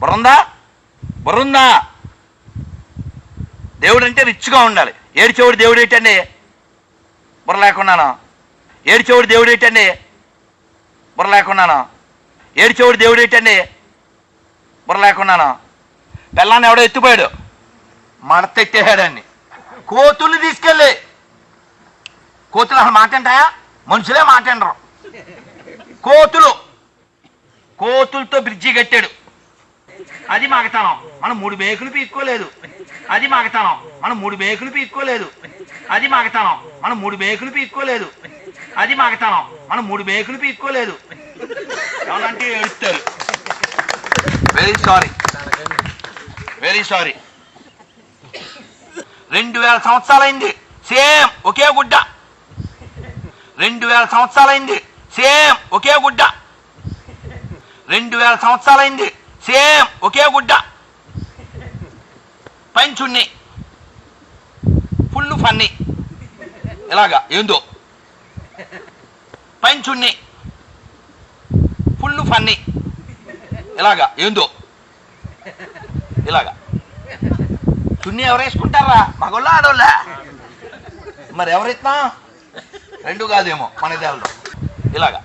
బుర్రందా బుర్రుందా దేవుడు అంటే రిచ్గా ఉండాలి. ఏడిచేవుడు దేవుడు ఏంటండి? బుర్ర లేకున్నాను ఏడిచేవుడు దేవుడు ఏంటండి? బుర్ర లేకున్నాను ఏడిచేవుడు దేవుడు ఏంటండి? బుర్ర లేకున్నాను పిల్లాన్ని ఎవడో ఎత్తిపోయాడు? మడత ఎత్తేసాడండి కోతుల్ని తీసుకెళ్ళి. కోతులు అసలు మాట్లాంటాయా మనుషులే మాట్లాడరు కోతులు. కోతులతో బ్రిడ్జి కట్టాడు. అది మాగతానం మనం మూడు బేకులు పీక్కోలేదు అది మగతనం మనం మూడు బేకులు పీక్కోలేదు అది మగతనం మనం మూడు బేకులు పీక్కోలేదు అది మాగతానం మనం మూడు బేకులు పీక్కోలేదు ఎవరంటే ఏడుస్తారు. వెరీ సారీ వెరీ సారీ రెండు వేల సంవత్సరాలైంది. సేమ్ ఒకే గుడ్డ. రెండు వేల సంవత్సరాలైంది. సేమ్ ఒకే గుడ్డ. రెండు వేల సంవత్సరాలైంది. సేమ్ ఒకే గుడ్డ. పంచున్ని ఫుల్ ఫన్నీ. ఇలాగా ఏందో? పంచున్ని ఫుల్ ఫన్నీ. ఇలాగా ఏందో? ఇలాగా చున్నీ ఎవరు వేసుకుంటారా మగోళ్ళ ఆడోళ్ళ? మరి ఎవరెత్తా రెండు కాదేమో మన దేవలో ఇలాగా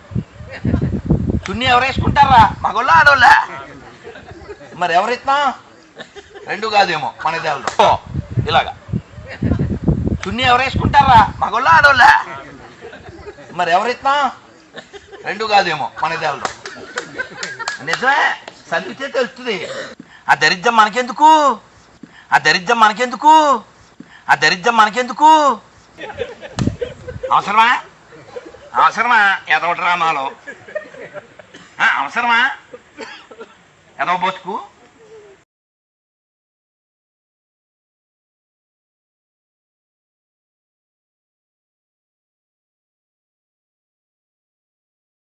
చున్నీ ఎవరు వేసుకుంటారా మగోళ్ళ ఆడోళ్ళ? మరి ఎవరెత్తా రెండు కాదేమో మన దేవలో ఇలాగా. చున్నీ ఎవరు వేసుకుంటారా మగోళ్ళ ఆడోళ్ళ? మరి ఎవరెత్తా రెండు కాదేమో మన దేవలో నిజమే చదివితే తెలుస్తుంది. ఆ దరిద్రం మనకెందుకు? ఆ దరిద్రం మనకెందుకు? ఆ దరిద్రం మనకెందుకు? అవసరమా? అవసరమా ఎదవ డ్రామాలో అవసరమా? ఎదవ బతుకు